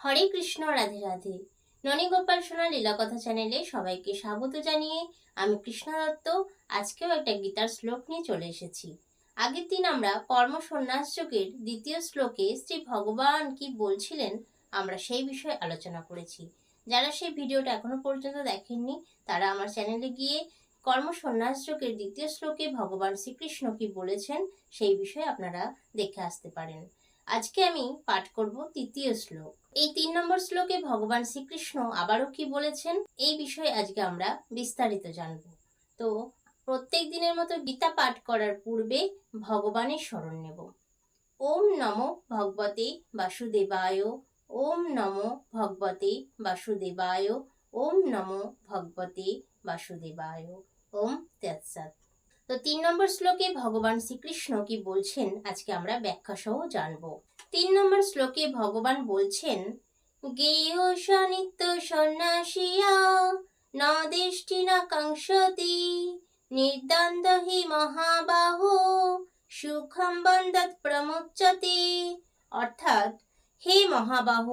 হরে কৃষ্ণ, রাধে রাধে। ননীগোপাল সোনা লীলাকথা চ্যানেলে সবাইকে স্বাগত জানিয়ে আমি কৃষ্ণ দত্ত। আজকেও একটা গীতার শ্লোক নিয়ে চলে এসেছি। আগের দিন আমরা কর্ম সন্ন্যাস যোগের দ্বিতীয় শ্লোকে শ্রী ভগবান কি বলছিলেন, আমরা সেই বিষয়ে আলোচনা করেছি। যারা সেই ভিডিওটা এখনও পর্যন্ত দেখেননি, তারা আমার চ্যানেলে গিয়ে কর্ম সন্ন্যাস যোগের দ্বিতীয় শ্লোকে ভগবান শ্রীকৃষ্ণ কি বলেছেন, সেই বিষয়ে আপনারা দেখে আসতে পারেন। আজকে আমি পাঠ করব তৃতীয় শ্লোক। এই তিন নম্বর শ্লোকে ভগবান শ্রীকৃষ্ণ আবারও কি বলেছেন? এই বিষয়ে আজকে আমরা বিস্তারিত জানব। তো, প্রত্যেক দিনের মতো গীতা পাঠ করার পূর্বে ভগবানের স্মরণ নেব। ওম নমো ভগবতে বাসুদেবায়, ওম নমো ভগবতে বাসুদেবায়, ওম নমো ভগবতে বাসুদেবায়, ওম তৎসৎ। তো তিন নম্বর শ্লোকে ভগবান শ্রীকৃষ্ণ কি বলছেন? আজকে আমরা ব্যাখ্যা সহ জানব। তিন নম্বর শ্লোকে ভগবান বলছেন, গেয় নিত্য সন্ন্যাসিয়া, ন দৃষ্টি না কাঙ্ক্ষতি নির্দ্বন্দ্ব হি মহাবাহ, সুখম বন্দত প্রমুচ্যতে অর্থাৎ, হে মহাবাহ,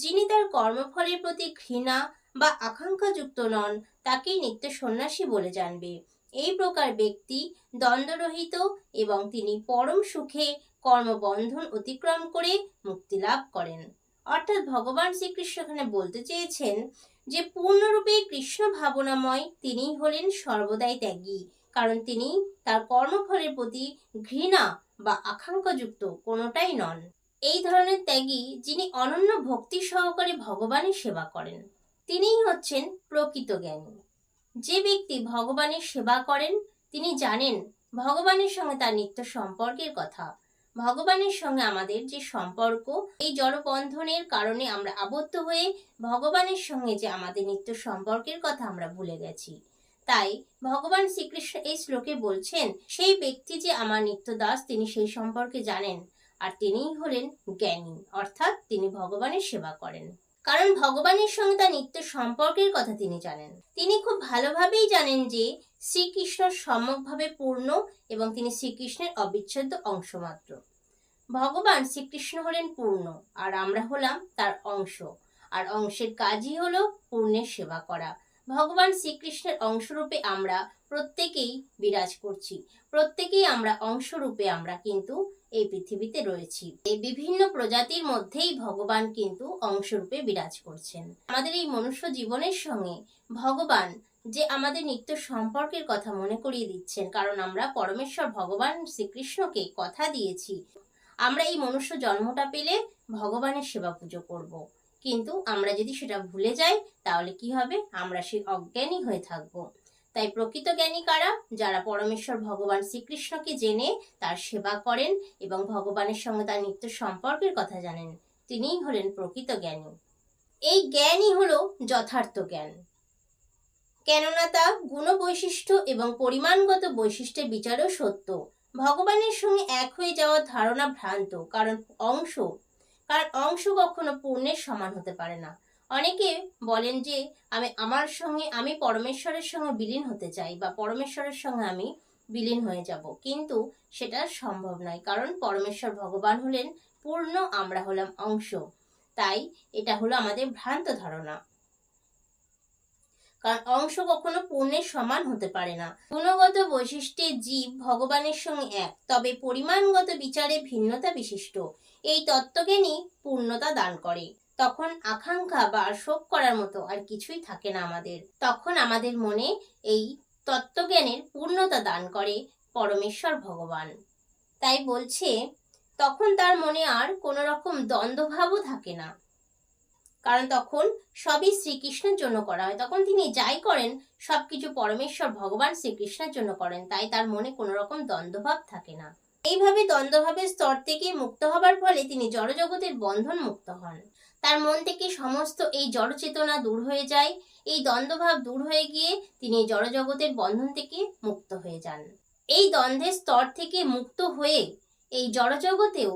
যিনি তার কর্মফলের প্রতি ঘৃণা বা আকাঙ্ক্ষাযুক্ত নন, তাকেই নিত্য সন্ন্যাসী বলে জানবে। এই প্রকার ব্যক্তি দ্বন্দ্বরহিত এবং তিনি পরম সুখে কর্মবন্ধন অতিক্রম করে মুক্তি লাভ করেন। অর্থাৎ ভগবান শ্রীকৃষ্ণ এখানে বলতে চেয়েছেন যে, পূর্ণরূপে কৃষ্ণ ভাবনাময় তিনিই হলেন সর্বদাই ত্যাগী, কারণ তিনি তার কর্মফলের প্রতি ঘৃণা বা আকাঙ্ক্ষাযুক্ত কোনোটাই নন। এই ধরনের ত্যাগী যিনি অনন্য ভক্তি সহকারে ভগবানের সেবা করেন, তিনিই হচ্ছেন প্রকৃত জ্ঞানী। যে ব্যক্তি ভগবানের সেবা করেন, তিনি জানেন ভগবানের সঙ্গে তার নিত্য সম্পর্কের কথা। ভগবানের সঙ্গে আমাদের যে সম্পর্ক, এই জড়বন্ধনের কারণে আমরা আবদ্ধ হয়ে ভগবানের সঙ্গে যে আমাদের নিত্য সম্পর্কের কথা আমরা ভুলে গেছি। তাই ভগবান শ্রীকৃষ্ণ এই শ্লোকে বলছেন, সেই ব্যক্তি যে আমার নিত্য দাস, তিনি সেই সম্পর্কে জানেন, আর তিনিই হলেন জ্ঞানী, অর্থাৎ তিনি ভগবানের সেবা করেন। কারণ ভগবানের সঙ্গে তার নিত্য সম্পর্কের কথা তিনি জানেন। তিনি খুব ভালোভাবেই জানেন যে শ্রীকৃষ্ণ সম্যকভাবে পূর্ণ এবং তিনি শ্রীকৃষ্ণের অবিচ্ছেদ্য অংশ মাত্র। ভগবান শ্রীকৃষ্ণ হলেন পূর্ণ, আর আমরা হলাম তার অংশ। আর অংশের কাজই হলো পূর্ণের সেবা করা। ভগবান শ্রীকৃষ্ণের অংশরূপে আমরা প্রত্যেকেই বিরাজ করছি। প্রত্যেকেই আমরা অংশরূপে আমরা কিন্তু এই পৃথিবীতে রয়েছি। এই বিভিন্ন প্রজাতির মধ্যেই ভগবান কিন্তু অংশরূপে বিরাজ করছেন। আমাদের এই মনুষ্য জীবনের সঙ্গে ভগবান যে আমাদের নিত্য সম্পর্কের কথা মনে করিয়ে দিচ্ছেন, কারণ আমরা পরমেশ্বর ভগবান শ্রীকৃষ্ণকে কথা দিয়েছি। আমরা এই মনুষ্য জন্মটা পেলে ভগবানের সেবা পুজো করব। কিন্তু আমরা যদি সেটা ভুলে যাই, তাহলে কি হবে? আমরা সেই অজ্ঞানী হয়ে থাকব। তাই প্রকৃত জ্ঞানী কারা? যারা পরমেশ্বর ভগবান শ্রীকৃষ্ণকে জেনে তার সেবা করেন এবং ভগবানের সঙ্গে তার নিত্য সম্পর্কের কথা জানেন, তিনিই হলেন প্রকৃত জ্ঞানী। এই জ্ঞানই হলো যথার্থ জ্ঞান। কেননা তা গুণ বৈশিষ্ট্য এবং পরিমাণগত বৈশিষ্ট্যের বিচারও সত্য। ভগবানের সঙ্গে এক হয়ে যাওয়ার ধারণা ভ্রান্ত, কারণ অংশ কারণ অংশ কখনো পূর্ণের সমান হতে পারে না। অনেকে বলেন যে, আমি আমার সঙ্গে আমি পরমেশ্বরের সঙ্গে বিলীন হতে চাই বা পরমেশ্বরের সঙ্গে আমি বিলীন হয়ে যাব। কিন্তু সেটা সম্ভব নয়, কারণ পরমেশ্বর ভগবান হলেন পূর্ণ, আমরা হলাম অংশ। তাই এটা হলো আমাদের ভ্রান্ত ধারণা। কারণ অংশ কখনো পূর্ণের সমান হতে পারে না। গুণগত বৈশিষ্ট্যে জীব ভগবানের সঙ্গে এক, তবে পরিমাণগত বিচারে ভিন্নতা বিশিষ্ট। এই তত্ত্বজ্ঞানই পূর্ণতা দান করে। তখন আকাঙ্ক্ষা বা শোক করার মতো আর কিছুই থাকে না আমাদের। তখন আমাদের মনে এই তত্ত্বজ্ঞানের পূর্ণতা দান করে পরমেশ্বর ভগবান। তাই বলছে, তখন তার মনে আর কোনো রকম দ্বন্দ্বভাবও থাকে না। কারণ তখন সবই শ্রীকৃষ্ণের জন্য করা হয়। তখন তিনি যাই করেন, সবকিছু পরমেশ্বর, ভগবান শ্রীকৃষ্ণের জন্য করেন, তাই তার মনে কোনো রকম দ্বন্দ্বভাব থাকে না। এইভাবে দ্বন্দ্বভাবের স্তর থেকে মুক্ত হবার ফলে তিনি জড়জগতের বন্ধন মুক্ত হন। তার মন থেকে সমস্ত এই জড়চেতনা দূর হয়ে যায়, এই দ্বন্দ্বভাব দূর হয়ে গিয়ে তিনি জড়জগতের বন্ধন থেকে মুক্ত হয়ে যান। এই দ্বন্দ্বের স্তর থেকে মুক্ত হয়ে এই জড়জগতেও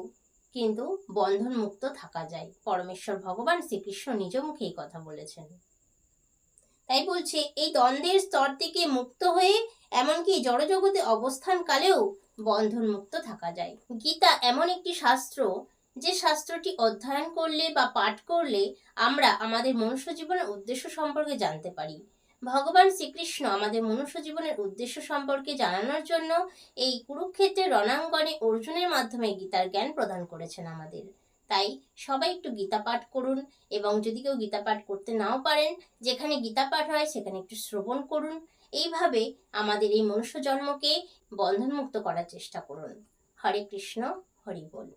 কিন্তু বন্ধন মুক্ত থাকা যায়। পরমেশ্বর ভগবান শ্রীকৃষ্ণ নিজ মুখে এই কথা বলেছেন। তাই বলছে, এই দ্বন্দ্বের স্তর থেকে মুক্ত হয়ে এমনকি জড়জগতে অবস্থান কালেও বন্ধন মুক্ত থাকা যায়। গীতা এমন একটি শাস্ত্র, যে শাস্ত্রটি অধ্যয়ন করলে বা পাঠ করলে আমরা আমাদের মনুষ্য জীবনের উদ্দেশ্য সম্পর্কে জানতে পারি। ভগবান শ্রীকৃষ্ণ আমাদের মনুষ্য জীবনের উদ্দেশ্য সম্পর্কে জানানোর জন্য এই কুরুক্ষেত্রের রণাঙ্গনে অর্জুনের মাধ্যমে গীতার জ্ঞান প্রদান করেছেন আমাদের। তাই সবাই একটু গীতা পাঠ করুন এবং যদি কেউ গীতা পাঠ করতে নাও পারেন, যেখানে গীতা পাঠ হয় সেখানে একটু শ্রবণ করুন। এইভাবে আমাদের এই মনুষ্য জন্মকে বন্ধনমুক্ত করার চেষ্টা করুন। হরে কৃষ্ণ, হরি বল।